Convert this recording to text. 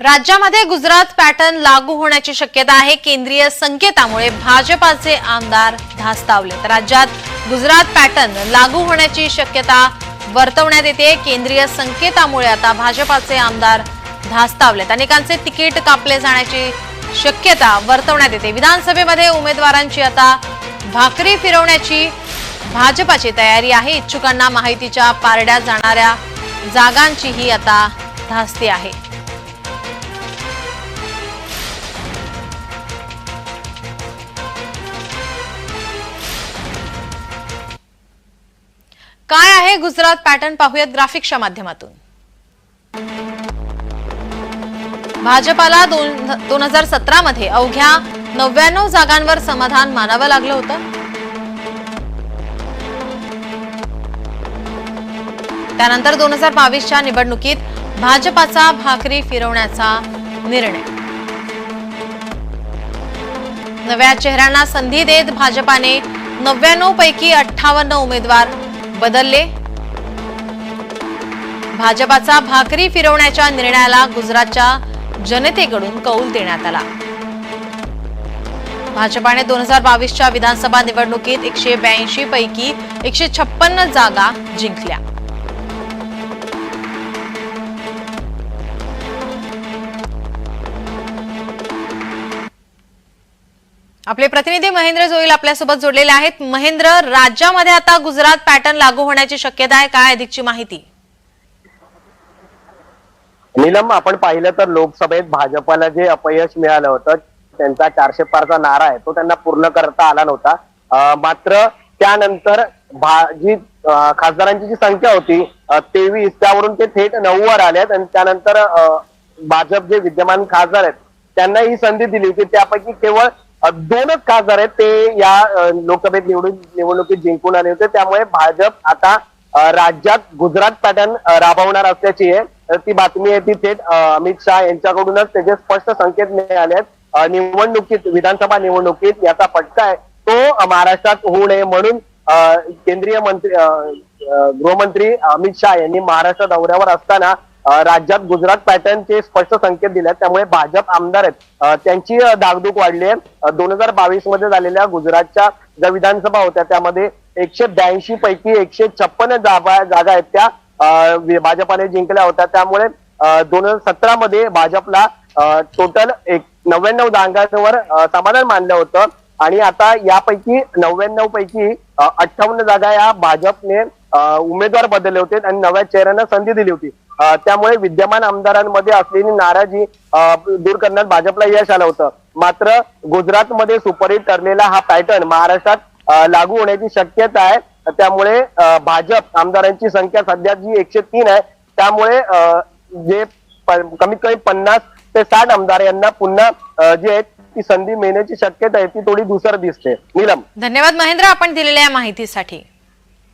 राज्यामध्ये गुजरात पॅटर्न लागू होण्याची शक्यता आहे. केंद्रीय संकेतामुळे भाजपाचे आमदार धास्तावले. तर राज्यात गुजरात पॅटर्न लागू होण्याची शक्यता वर्तवण्यात येते. केंद्रीय संकेतामुळे आता भाजपाचे आमदार धास्तावलेत. अनेकांचे तिकीट कापले जाण्याची शक्यता वर्तवण्यात येते. विधानसभेमध्ये उमेदवारांची आता भाकरी फिरवण्याची भाजपाची तयारी आहे. इच्छुकांना माहितीच्या पारड्या जाणाऱ्या जागांचीही आता धास्ती आहे. काय आहे गुजरात पॅटर्न पाहूयात ग्राफिक्सच्या माध्यमातून. भाजपाला दोन दोन हजार सतरा मध्ये अवघ्या नव्याण्णव जागांवर समाधान मानावं लागलं होतं. त्यानंतर दोन हजार बावीसच्या निवडणुकीत भाजपाचा भाकरी फिरवण्याचा निर्णय. नव्या चेहऱ्यांना संधी देत भाजपाने नव्याण्णव पैकी अठ्ठावन्न उमेदवार बदलले. भाजपाचा भाकरी फिरवण्याच्या निर्णयाला गुजरातच्या जनतेकडून कौल देण्यात आला. भाजपाने दोन हजार बावीसच्या विधानसभा निवडणुकीत एकशे ब्याऐंशी पैकी एकशे छप्पन्न जागा जिंकल्या. आपले प्रतिनिधी महेंद्र जोईल आपल्यासोबत जोडलेले आहेत. महेंद्र राज्यामध्ये आता गुजरात पॅटर्न लागू होण्याची शक्यता आहे काय अधिकची माहिती? नीलम आपण पाहिलं तर लोकसभेत भाजपला जे अपयश मिळालं होतं त्यांचा चारशे पारचा नारा आहे तो त्यांना पूर्ण करता आला नव्हता. मात्र त्यानंतर भा- जी खासदारांची जी संख्या होती तेवीस त्यावरून ते थेट नऊवर आलेत आणि त्यानंतर भाजप जे विद्यमान खासदार आहेत त्यांना ही संधी दिली होती. त्यापैकी केवळ दोनच खासदार आहेत. ते या लोकसभेत निवडून निवडणुकीत जिंकून आले होते. त्यामुळे भाजप आता राज्यात गुजरात पॅटर्न राबवणार असल्याची आहे. तर ती बातमी आहे ती थेट अमित शहा यांच्याकडूनच. त्याचे स्पष्ट संकेत मिळाले आहेत. निवडणुकीत विधानसभा निवडणुकीत याचा फटका आहे. तो महाराष्ट्रात होऊ नये म्हणून अं, केंद्रीय मंत्री गृहमंत्री अमित शहा यांनी महाराष्ट्र दौऱ्यावर असताना राज्यात गुजरात पॅटर्नचे स्पष्ट संकेत दिले आहेत त्यामुळे भाजप आमदार आहेत. त्यांची धाकधूक वाढली आहे. दोन हजार बावीसमध्ये झालेल्या गुजरातच्या ज्या विधानसभा होत्या त्यामध्ये एकशे ब्याऐंशी पैकी एकशे छप्पन जागा जागा आहेत त्या भाजपाने जिंकल्या होत्या. त्यामुळे दोन हजार सतरा मध्ये भाजपला टोटल एक नव्याण्णव जागांवर समाधान मानलं होतं. आणि आता यापैकी नव्याण्णव पैकी अठ्ठावन्न जागा या भाजपने उमेदवार बदलले होते आणि नव्या चेहऱ्यांना संधी दिली होती. त्यामुळे विद्यमान आमदारांमध्ये असलेली नाराजी दूर करण्यात भाजपला यश आलं होतं. मात्र गुजरातमध्ये सुपरहिट ठरलेला हा पॅटर्न महाराष्ट्रात लागू होण्याची शक्यता आहे. त्यामुळे भाजप आमदारांची संख्या सध्या जी एकशे तीन आहे त्यामुळे अं, जे कमीत कमी पन्नास ते साठ आमदार यांना पुन्हा जे आहेत ती संधी मिळण्याची शक्यता आहे ती थोडी दुसर दिसते. नीलम. धन्यवाद महेंद्र आपण दिलेल्या माहितीसाठी.